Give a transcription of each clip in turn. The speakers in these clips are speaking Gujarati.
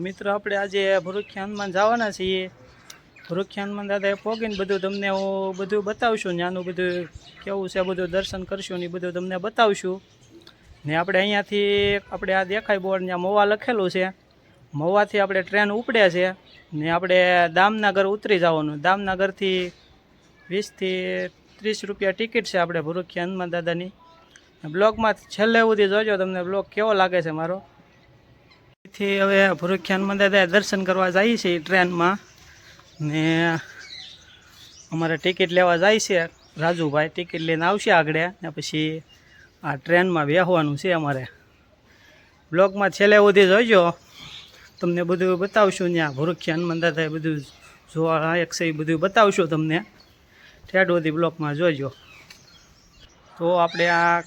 મિત્રો આપણે આજે ભરૂખ્યા હનુમાન જવાના છીએ. ભરૂખ્યા હનુમાન દાદાએ પોગીને બધું તમને હું બધું બતાવશું ત્યાંનું બધું કેવું છે, બધું દર્શન કરશું ને એ બધું તમને બતાવશું. ને આપણે અહીંયાથી આપણે આ દેખાય બોર્ડ ત્યાં મવા લખેલું છે. મવાથી આપણે ટ્રેન ઉપડે છે ને આપણે દામનગર ઉતરી જવાનું. દામનગરથી વીસથી ત્રીસ રૂપિયા ટિકિટ છે આપણે ભરૂખ્યા હનુમાન દાદાની બ્લોગમાં છેલ્લે સુધી જોજો, તમને બ્લોગ કેવો લાગે છે મારો. થી હવે ભરૂખ્યા હનુમાન દર્શન કરવા જઈએ છીએ ટ્રેનમાં ને અમારે ટિકિટ લેવા જાય છે રાજુભાઈ. ટિકિટ લઈને આવશે આગળ. ને પછી આ ટ્રેનમાં બેહવાનું છે અમારે. બ્લોગમાં છેલ્લે સુધી જોઈજો તમને બધું બતાવશું ત્યાં ભરૂખ્યા મંદિર થાય બધું જોવા લાયક છે એ બધું બતાવશું તમને. ઠેઠ સુધી બ્લોગમાં જોઈજો તો આપણે આ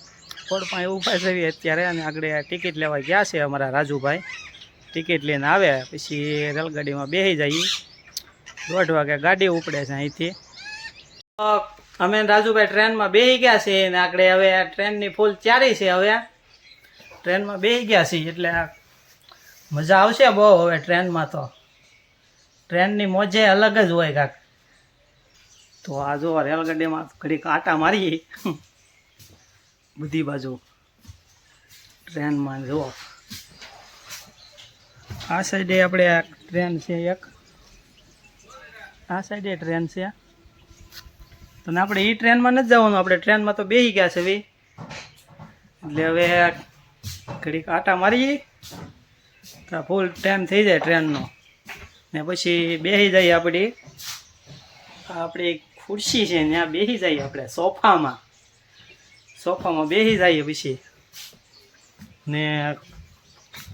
ફોડ પાસે ઊભા છીએ અત્યારે અને આગળ ટિકિટ લેવા ગયા છે અમારા રાજુભાઈ. ટિકિટ લઈને આવે, પછી રેલગાડીમાં બેસી જઈએ દોઢ વાગે ગાડી ઉપડે છે અહીંથી. અમે રાજુભાઈ ટ્રેનમાં બેસી ગયા છીએ અને આપણે હવે ટ્રેનની ફૂલ ચારી છે હવે. ટ્રેનમાં બેસી ગયા છીએ એટલે મજા આવશે બહુ હવે ટ્રેનમાં તો. ટ્રેનની મોજે અલગ જ હોય કાંક. તો આ જો રેલગાડીમાં ઘડીક આટા મારીએ. બધી બાજુ. ટ્રેનમાં જુઓ. આ સાઈડે આપણે આ ટ્રેન છે એક. આ સાઈડે ટ્રેન છે. તો આપણે એ ટ્રેનમાં નથી જવાનું, આપણે ટ્રેનમાં તો બેસી ગયા છે ભાઈ. એટલે હવે ઘડીક આટા મારીએ, તો ફૂલ ટાઈમ થઈ જાય ટ્રેનનો. ને પછી બેસી જઈએ આપણી. આપણી ખુરશી છે, ત્યાં બેસી જઈએ આપણે સોફામાં. સોફામાં બેસી જઈએ પછી. ને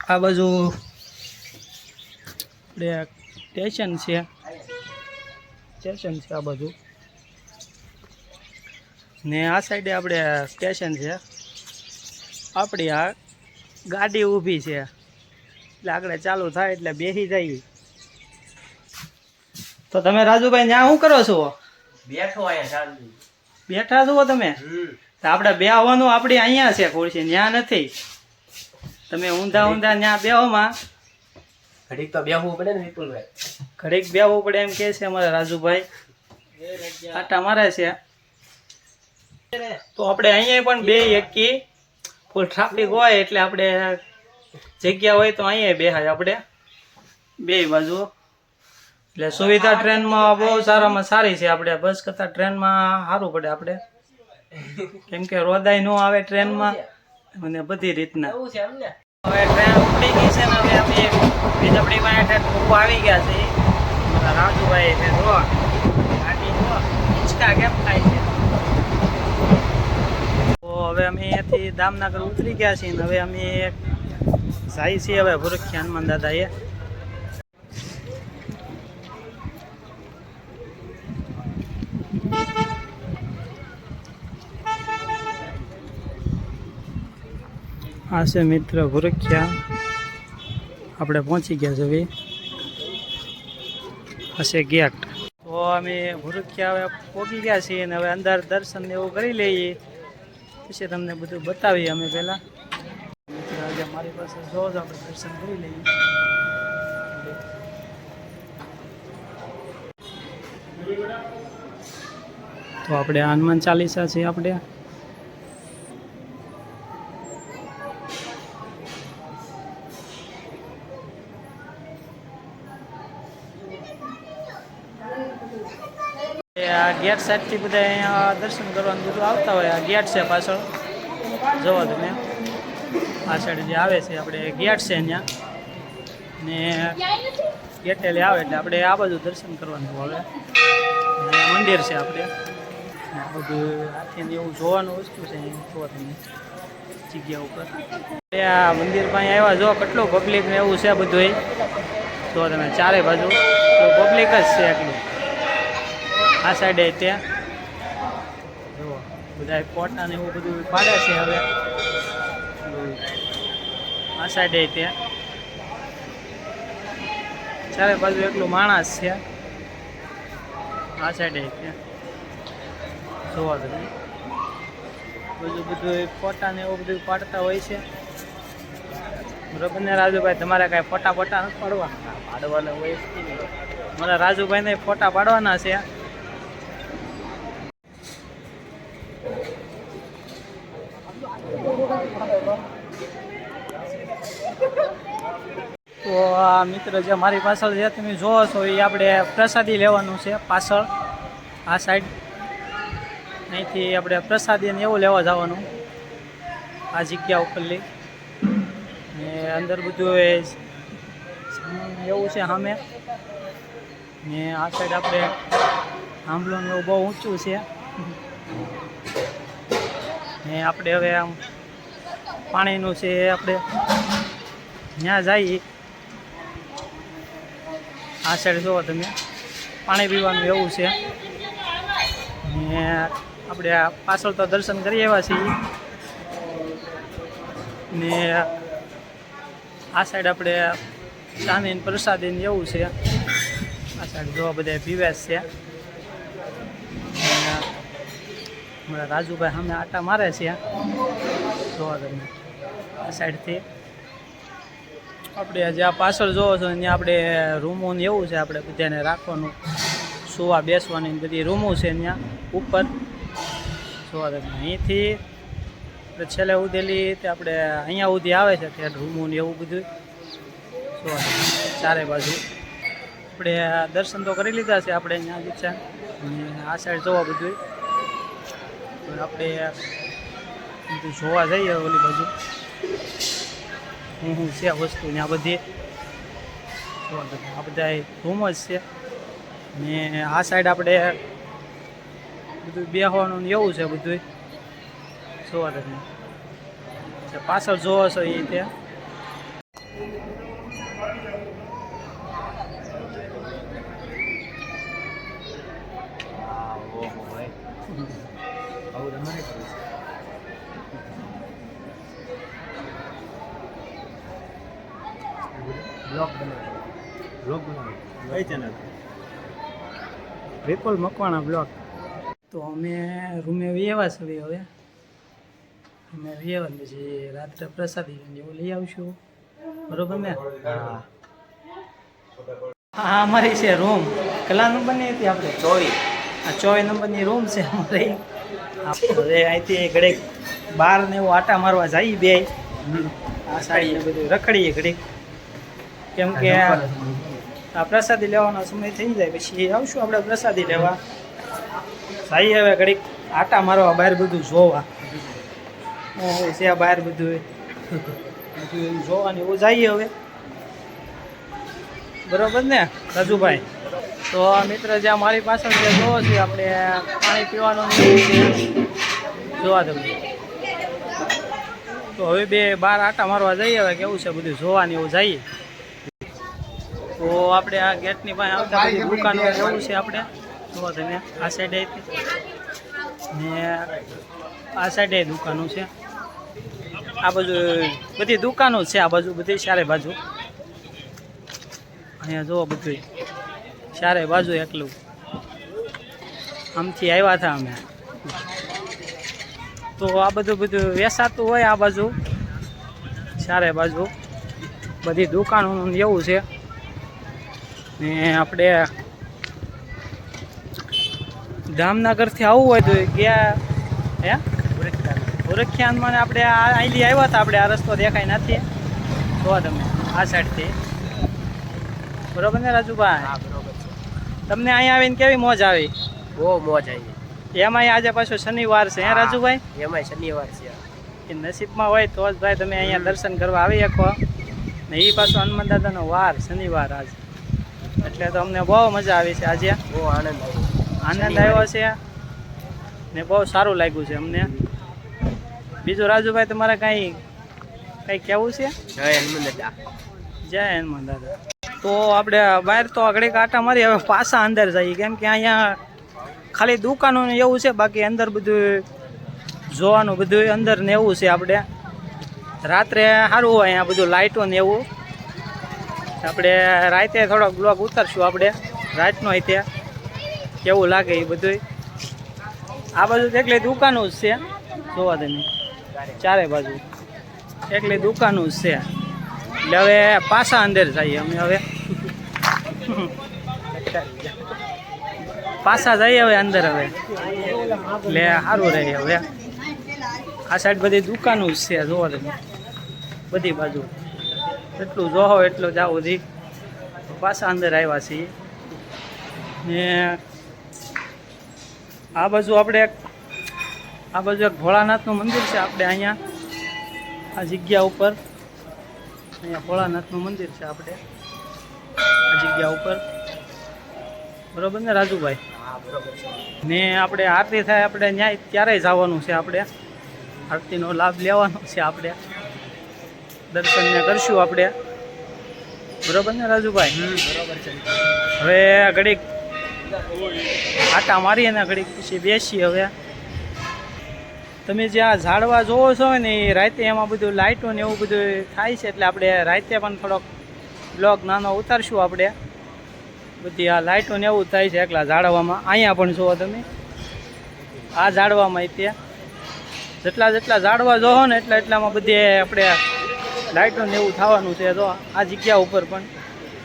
આ બાજુ આપણે સ્ટેશન છે. સ્ટેશન છે આ બાજુ. ને આ સાઈડે આપણે સ્ટેશન છે. આપણી આ ગાડી ઊભી છે. એટલે આગળ ચાલુ થાય એટલે બેસી જઈએ. તો તમે રાજુભાઈ ત્યાં શું કરો છો? બેઠો અહીંયા બેઠા છો તમે? તો આપણે બે આવવાનું આપણી અહીંયા છે ખુરશી ત્યાં નથી. તમે ઊંધા ઊંધા ત્યાં બેહોમાં ઘડીક તો બેહવું પડે ને વિપુલભાઈ. ઘડીક બેહવું પડે એમ કે છે અમારા રાજુભાઈ. આટા મારે છે. તો આપણે અહીંયા પણ બે એકી. ફૂલ ટ્રાફિક હોય એટલે આપણે જગ્યા હોય તો અહીંયા બેહાય આપણે. બે બાજુ. એટલે સુવિધા ટ્રેનમાં બહુ સારામાં સારી છે આપણે. બસ કરતાં ટ્રેનમાં સારું પડે આપણે. કેમ કે રોદાય ન આવે ટ્રેનમાં. અને બધી રીતના. હવે ટ્રેન ઉપડી ગઈ છે ને આવી ગયા છે. રાજુભાઈ જો, ગાડી કેમ થાય છે? હવે અમે દામનગર ઉતરી ગયા છીએ ને હવે અમે જાય છીએ હવે ભૂરખ્યા હનુમાન દાદાએ. આ છે મિત્ર ભુરખ્યા. આપણે પહોંચી ગયા છે ભાઈ. આ ગેટ. તો અમે ભુરખ્યા હવે પહોંચી ગયા છીએ અને હવે અંદર દર્શન એવું કરી લઈએ. પછી તમને બધું બતાવીએ અમે પહેલાં. મારી પાસે જો આપણે દર્શન કરી લઈએ. તો આપણે હનુમાન ચાલીસા છે આપણે. આ ગેટ સાઈડથી બધા અહીંયા દર્શન કરવાનું બધું આવતા હોય. આ ગેટ છે પાછળ. જોવો તમે. આ સાઈડ જે આવે છે, આપણે ગેટ છે અહીંયા. ને ગેટે લે આવે એટલે આપણે આ બાજુ દર્શન કરવાનું હવે. મંદિર છે આપણે. બધું હાથીને એવું જોવાનું વસ્તુ છે જોવો તમે. જગ્યા ઉપર. આ મંદિર પાસે આવ્યા જો કેટલું પબ્લિક ને એવું છે બધું તો તમે, ચારે બાજુ. તો પબ્લિક જ છે એટલું. આ સાઈડે ત્યાં. જુઓ બધા કોટા ને એવું બધું પાડે છે હવે. આ સાઈડે ત્યાં. ચારે બાજુ એકલું માણસ છે. આ સાઈડે ત્યાં. જોવા તમે. બધું બધું ફોટા ને એવું બધું પાડતા હોય છે. બરોબર ને રાજુભાઈ તમારે કાંઈ ફોટા ફોટા નથી પાડવા પાડવાના હોય. મારા રાજુભાઈને ફોટા પાડવાના છે. તો આ મિત્ર જે મારી પાછળ જે તમે જોવો છો, એ આપણે પ્રસાદી લેવાનું છે પાછળ, આ સાઈડ અહીંથી આપણે પ્રસાદી ને એવું લેવા જવાનું, આ જગ્યા ઉપરલી ને અંદર બધું એવું છે સામે. ને આ સાઈડ આપણે આંબલો એવું બહુ ઊંચું છે. ને આપણે હવે આમ પાણીનું છે એ આપણે ત્યાં જઈએ. આ સાઈડ જુઓ તમે. પાણી પીવાનું એવું છે. ને આપણે પાછળ તો દર્શન કરી આવ્યા છીએ. ને આ સાઈડ આપણે ચાંદીને ને પ્રસાદી એવું છે. આ સાઈડ જોવા બધા પીવે છે. હમણાં રાજુભાઈ સામે આટા મારે છે. જોવા તમે. આ સાઈડથી. આપણે જે આ પાછળ જોવો છો, ત્યાં આપણે રૂમો ને એવું છે આપણે બધાને રાખવાનું. સુવા બેસવાની બધી રૂમો છે ત્યાં ઉપર. જોવા તમે અહીંથી આપણે છેલ્લે ઉધેલી તે આપણે અહીંયા સુધી આવે છે ત્યાં રૂમો ને એવું બધું. જોવા ચારે બાજુ. આપણે દર્શન તો કરી લીધા છે આપણે અહીંયા દીક્ષા અને આ સાઈડ જોવા બધું. પણ આપણે જોવા જઈએ ઓલી બાજુ. હું હું છે વસ્તુ ને આ બધી. આ બધા રૂમ જ છે. ને આ સાઈડ આપણે બધું બેહવાનું એવું છે બધું જોવા તમે પાછળ જોવો છો એ તે હા, ઓહો, હોય. આવું તમારે કરવું છે. બ્લોગ બનાવો. બ્લોગ બનાવો. કઈ channel? વિપુલ મકવાણા બ્લોક. તો અમે રૂમે વ્યવા છીએ હવે. અમે વ્યવા પછી રાત્રે પ્રસાદી ને એવું લઈ આવશું. બરોબર ને? હા. હા અમારી છે રૂમ. કલા નંબરની હતી આપણે ચોવી આ ચોવી નંબરની રૂમ છે અમારી. હવે અહીંથી ઘડીક બાર ને એવું આટા મારવા જઈએ બે. આ સાડી ને બધું રખડીએ ઘડીક. કેમ કે પ્રસાદી લેવાનો સમય થઈ જાય, પછી આવશું આપણે પ્રસાદી લેવા. જઈએ હવે ઘડીક આટા મારવા બહાર બધું જોવા. છે આ બહાર બધું. બધું જોવાની એવું જઈએ હવે. બરોબર ને, રાજુભાઈ? તો મિત્ર જ્યાં મારી પાછળ જે જોવો છે, આપણે પાણી પીવાનું એવું જોવા તમને તો હવે બે બાર આટા મારવા જઈએ, હવે કેવું છે બધું જોવાની એવું જઈએ. તો આપણે આ ગેટની પાસે આવતા બધી દુકાનો જવું છે. આપણે. જોવા તમે આ સાઈડે ને આ સાઈડે દુકાનો છે. આ બાજુ બધી દુકાનો છે આ બાજુ બધી ચારે બાજુ. અહીંયા જુઓ બધું ચારે બાજુ એકલું. આમથી આવ્યા હતા અમે. તો આ બધું બધું વેસાતું હોય આ બાજુ. ચારે બાજુ. બધી દુકાનોનું એવું છે. ને આપણે જામનગરથી આવવું હોય તો ગયા હે? ઓળખ્યાનમાં આપણે અહીંથી આવ્યા હતા આપણે આ રસ્તો દેખાય નથી. જોવા તમે આ સાઈડથી. બરોબર ને રાજુભાઈ. તમને અહીંયા આવીને કેવી મોજ આવી? બહુ મોજ આવી. એમાં આજે પાછો શનિવાર છે હે રાજુભાઈ? એમાં શનિવાર છે. એ નસીબમાં હોય તો જ ભાઈ તમે અહીંયા દર્શન કરવા આવી શકો. ને એ પાછો હનુમાન દાદાનો વાર શનિવાર આજ. એટલે તો અમને બહુ મજા આવી છે આજે. બહુ આનંદ આવ્યો. આનંદ આવ્યો છે ને બહુ સારું લાગ્યું છે અમને. બીજું રાજુભાઈ તમારે કાંઈ કંઈ કહેવું છે? જય હનુમાન દાદા. જય હનુમાન દાદા. તો આપણે બહાર તો આગળ આટા મારી હવે પાછા અંદર જઈએ. કેમ કે અહીંયા ખાલી દુકાનો ને એવું છે બાકી અંદર બધું જોવાનું બધું અંદર ને એવું છે આપણે. રાત્રે સારું હોય અહીંયા બધું લાઇટો ને એવું. આપણે રાતે થોડોક બ્લોગ ઉતારશું આપણે. રાતનો તે કેવું લાગે એ બધું આ બાજુ એકલી દુકાનો જ છે. જોવા તમે ચારે બાજુ. એકલી દુકાનો જ છે. એટલે હવે પાછા અંદર જઈએ અમે હવે. પાછા જઈએ હવે અંદર હવે. એટલે સારું રહે હવે. આ સાઈડ બધી દુકાનો જ છે, જોવા તમે બધી બાજુ. જેટલું જોહો એટલું જાવું દી પાછા અંદર આવ્યા છીએ. ને આ બાજુ આપણે એક આ બાજુ એક ભોળાનાથનું મંદિર છે આપણે અહીંયા. આ જગ્યા ઉપર. અહીંયા ભોળાનાથનું મંદિર છે આપણે. આ જગ્યા ઉપર. બરોબર ને રાજુભાઈ? હા બરોબર ને આપણે આરતી થાય આપણે ન્યાય ત્યારે જવાનું છે આપણે. આરતીનો લાભ લેવાનો છે આપણે. દર્શનને કરશું આપણે. બરોબર ને રાજુભાઈ? હવે ઘડીક આટા મારીએ ને ઘડીક પછી બેસીએ હવે. તમે જે આ ઝાડવા જોવો છો ને એ રાતે એમાં બધું લાઇટો ને એવું બધું થાય છે એટલે આપણે રાતે પણ થોડોક બ્લોગ નાનો ઉતારશું આપણે. બધી આ લાઇટો ને એવું થાય છે એકલા ઝાડવામાં. અહીંયા પણ જુઓ તમે. આ ઝાડવામાં ત્યાં જેટલા જેટલા ઝાડવા જોવો ને એટલા એટલામાં બધે આપણે લાઇટો ને એવું થવાનું છે તો આ જગ્યા ઉપર પણ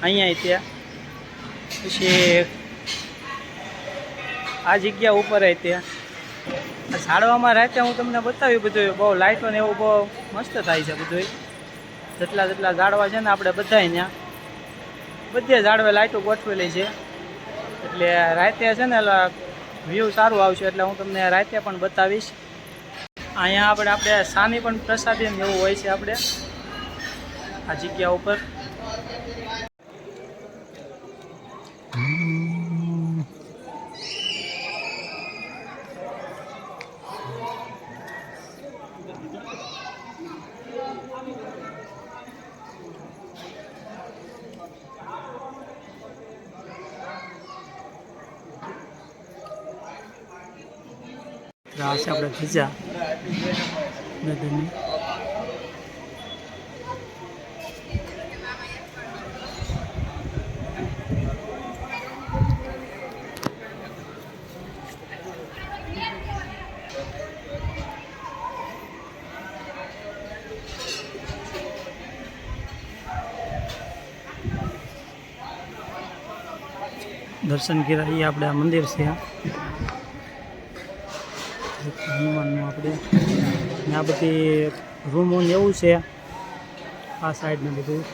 અહીંયા ત્યાં. પછી આ જગ્યા ઉપર ત્યાં. આ ઝાડવામાં રાતે હું તમને બતાવ્યું બધું બહુ લાઇટો ને એવું બહુ મસ્ત થાય છે બધું જેટલા જેટલા ઝાડવા છે ને આપણે બધા ત્યાં. બધે ઝાડવે લાઇટો ગોઠવેલી છે. એટલે રાતે છે ને વ્યૂ સારું આવશે એટલે હું તમને રાતે પણ બતાવીશ. અહીંયા આપણે આપણે સાની પણ પ્રસાદી એવું હોય છે આપણે. આ જગ્યા ઉપર? આ છે આપણે ભીજા દાદાની દર્શન કર્યા. એ આપણે આ મંદિર છે. હનુમાનનું આપણે. આ બધી રૂમો ને એવું છે. આ સાઈડ ને બધું.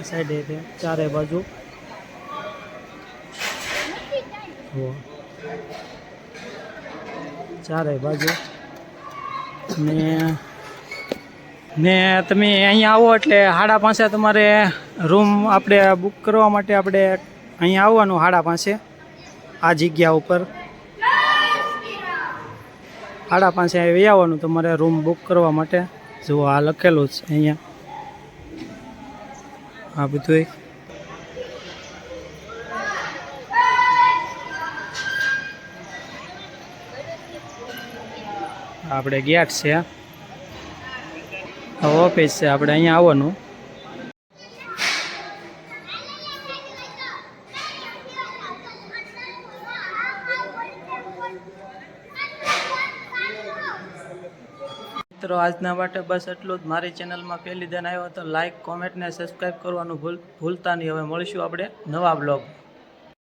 આ સાઈડ એટલે ચારે બાજુ. ચારે બાજુ. ને ને તમે અહીંયા આવો એટલે હાડા પાસે તમારે રૂમ આપણે બુક કરવા માટે આપણે અહીંયા આવવાનું હાડા પાસે, આ જગ્યા ઉપર. હાડા પાસે આવી આવવાનું તમારે રૂમ બુક કરવા માટે. જુઓ, આ લખેલું જ છે અહીંયા. આ બધું આપણે ગેટ છે. ઓફિસ છે, આપણે અહીંયા આવવાનું. મિત્રો, આજના માટે બસ એટલું જ. મારી ચેનલમાં પહેલી દન આવ્યો તો લાઇક કોમેન્ટ ને સબસ્ક્રાઈબ કરવાનું ભૂલ ભૂલતા નહીં. હવે મળીશું આપણે નવા બ્લોગ